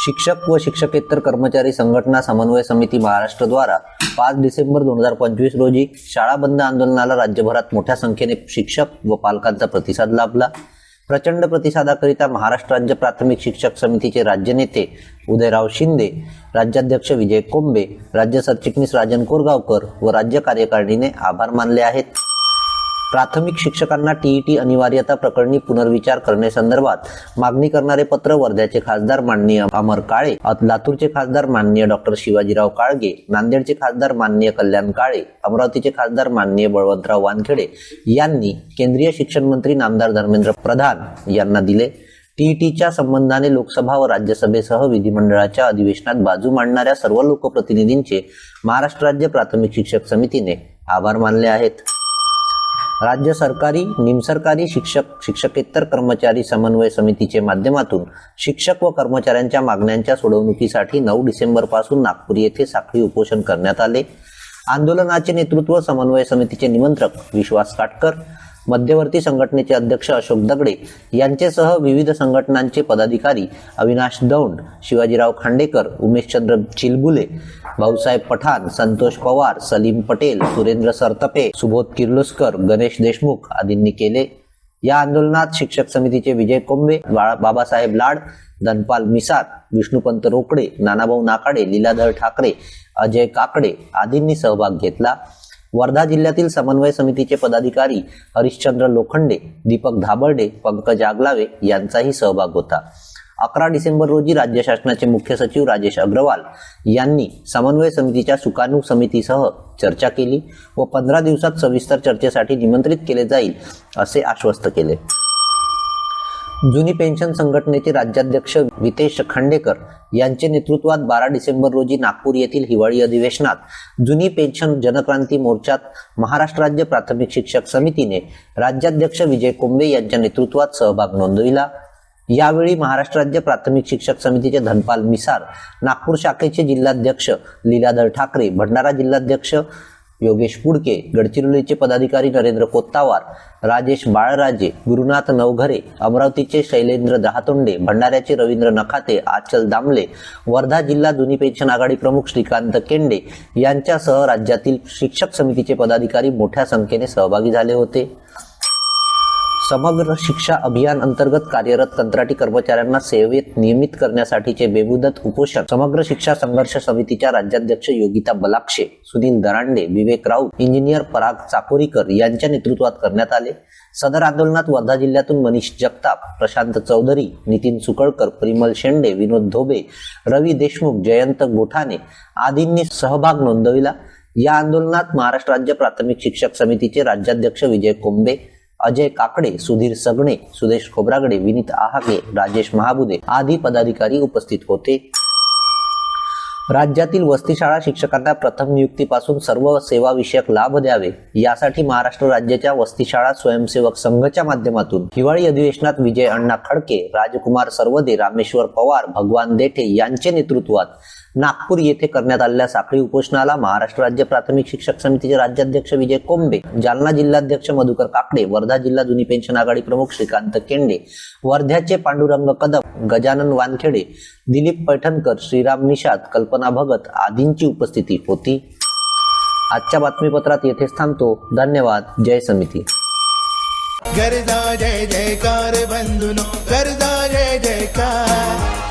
शिक्षक व शिक्षकेतर कर्मचारी संघटना समन्वय समिती महाराष्ट्रद्वारा पाच डिसेंबर दोन हजार पंचवीस रोजी शाळा बंद आंदोलनाला राज्यभरात मोठ्या संख्येने शिक्षक व पालकांचा प्रतिसाद लाभला. प्रचंड प्रतिसादाकरिता महाराष्ट्र राज्य प्राथमिक शिक्षक समितीचे राज्य नेते उदयराव शिंदे राज्याध्यक्ष विजय कोंबे राज्य सरचिटणीस राजन कोरगावकर व राज्य कार्यकारिणीने आभार मानले आहेत. प्राथमिक शिक्षकांना टीईटी अनिवार्यता प्रकरणी पुनर्विचार करण्यासंदर्भात मागणी करणारे पत्र वर्ध्याचे खासदार माननीय अमर काळे लातूरचे खासदार माननीय डॉक्टर शिवाजीराव काळगे नांदेडचे खासदार माननीय कल्याण काळे अमरावतीचे खासदार माननीय बळवंतराव वानखेडे यांनी केंद्रीय शिक्षण मंत्री नामदार धर्मेंद्र प्रधान यांना दिले. टीईटीच्या संबंधाने लोकसभा व राज्यसभेसह विधिमंडळाच्या अधिवेशनात बाजू मांडणाऱ्या सर्व लोकप्रतिनिधींचे महाराष्ट्र राज्य प्राथमिक शिक्षक समितीने आभार मानले आहेत. राज्य सरकारी निमसरकारी शिक्षक शिक्षकेतर कर्मचारी समन्वय समितीचे माध्यमातून शिक्षक व कर्मचाऱ्यांच्या मागण्यांच्या सोडवणुकीसाठी नऊ डिसेंबरपासून नागपूर येथे साखळी उपोषण करण्यात आले. आंदोलनाचे नेतृत्व समन्वय समितीचे निमंत्रक विश्वास काटकर मध्यवर्ती संघटनेचे अध्यक्ष अशोक दगडे यांचेसह विविध संघटनांचे पदाधिकारी अविनाश दौंड शिवाजीराव खांडेकर उमेशचंद्र चिलबुले भाऊसाहेब पठाण संतोष पवार सलीम पटेल सुरेंद्र सरतपे सुबोध किर्लोस्कर गणेश देशमुख आदींनी केले या आंदोलनात शिक्षक समितीचे विजय कोंबे बाबासाहेब लाड धनपाल मिसात विष्णुपंत रोकडे नानाभाऊ नाकाडे लीलाधर ठाकरे अजय काकडे आदींनी सहभाग घेतला. वर्धा जिल्ह्यातील समन्वय समितीचे पदाधिकारी हरिश्चंद्र लोखंडे दीपक धाबर्डे पंकज आगलावे यांचाही सहभाग होता. अकरा डिसेंबर रोजी राज्य शासनाचे मुख्य सचिव राजेश अग्रवाल यांनी समन्वय समितीच्या सुकाणू समितीसह चर्चा केली व पंधरा दिवसात सविस्तर चर्चेसाठी निमंत्रित केले जाईल असे आश्वस्त केले. जुनी पेन्शन संघटनेचे राज्याध्यक्ष वितेश खांडेकर यांचे नेतृत्वात बारा डिसेंबर रोजी नागपूर येथील हिवाळी अधिवेशनात जुनी पेन्शन जनक्रांती मोर्चात महाराष्ट्र राज्य प्राथमिक शिक्षक समितीने राज्याध्यक्ष विजय कोंबे यांच्या नेतृत्वात सहभाग नोंदविला. यावेळी महाराष्ट्र राज्य प्राथमिक शिक्षक समितीचे धनपाल मिसार नागपूर शाखेचे जिल्हाध्यक्ष लीलाधर ठाकरे भंडारा जिल्हाध्यक्ष योगेश पुडके गडचिरोलीचे पदाधिकारी नरेंद्र कोत्तावार राजेश बाळराजे गुरुनाथ नवघरे अमरावतीचे शैलेंद्र दहातोंडे भंडाऱ्याचे रवींद्र नखाते आचल दामले वर्धा जिल्हा दुनी पेन्शन आघाडी प्रमुख श्रीकांत केंडे यांच्यासह राज्यातील शिक्षक समितीचे पदाधिकारी मोठ्या संख्येने सहभागी झाले होते. समग्र शिक्षा अभियान अंतर्गत कार्यरत कंत्राटी कर्मचाऱ्यांना सेवेत नियमित करण्यासाठीचे बेमुदत उपोषण. समग्र शिक्षा संघर्ष समितीच्या राज्याध्यक्ष योगिता बलाक्षे सुनील दरांडे विवेक राऊत इंजिनियर पराग चाकोरीकर यांच्या नेतृत्वात करण्यात आले. सदर आंदोलनात वर्धा जिल्ह्यातून मनीष जगताप प्रशांत चौधरी नितीन सुकळकर परिमल शेंडे विनोद धोबे रवी देशमुख जयंत गोठाणे आदींनी सहभाग नोंदविला. या आंदोलनात महाराष्ट्र राज्य प्राथमिक शिक्षक समितीचे राज्याध्यक्ष विजय कोंबे अजय काकडे सुधीर सगणे सुदेश खोब्रागडे विनीत आहागे राजेश महाबुदे आदी पदाधिकारी उपस्थित होते. राज्यातील वस्तीशाळा शिक्षकांना प्रथम नियुक्तीपासून सर्व सेवाविषयक लाभ द्यावे. यासाठी महाराष्ट्र राज्याच्या वस्तीशाळा स्वयंसेवक संघच्या माध्यमातून हिवाळी अधिवेशनात विजय अण्णा खडके राजकुमार सर्वदे रामेश्वर पवार भगवान देठे यांचे नेतृत्वात नागपूर येथे करण्यात आलेल्या साखळी उपोषणाला महाराष्ट्र राज्य प्राथमिक शिक्षक समितीचे राज्याध्यक्ष विजय कोंबे जालना जिल्हाध्यक्ष मधुकर काकडे वर्धा जिल्हा जुनी पेन्शन आघाडी प्रमुख श्रीकांत केंडे वर्ध्याचे पांडुरंग कदम गजानन वानखेडे दिलीप पैठणकर श्रीराम निषाद कल्पना भगत आदींची उपस्थिती होती. आजच्या बातमीपत्रात येथेच थांबतो. धन्यवाद. जय समिती. गरजा जय जयकार बंधुनो गरजा जय जयकार.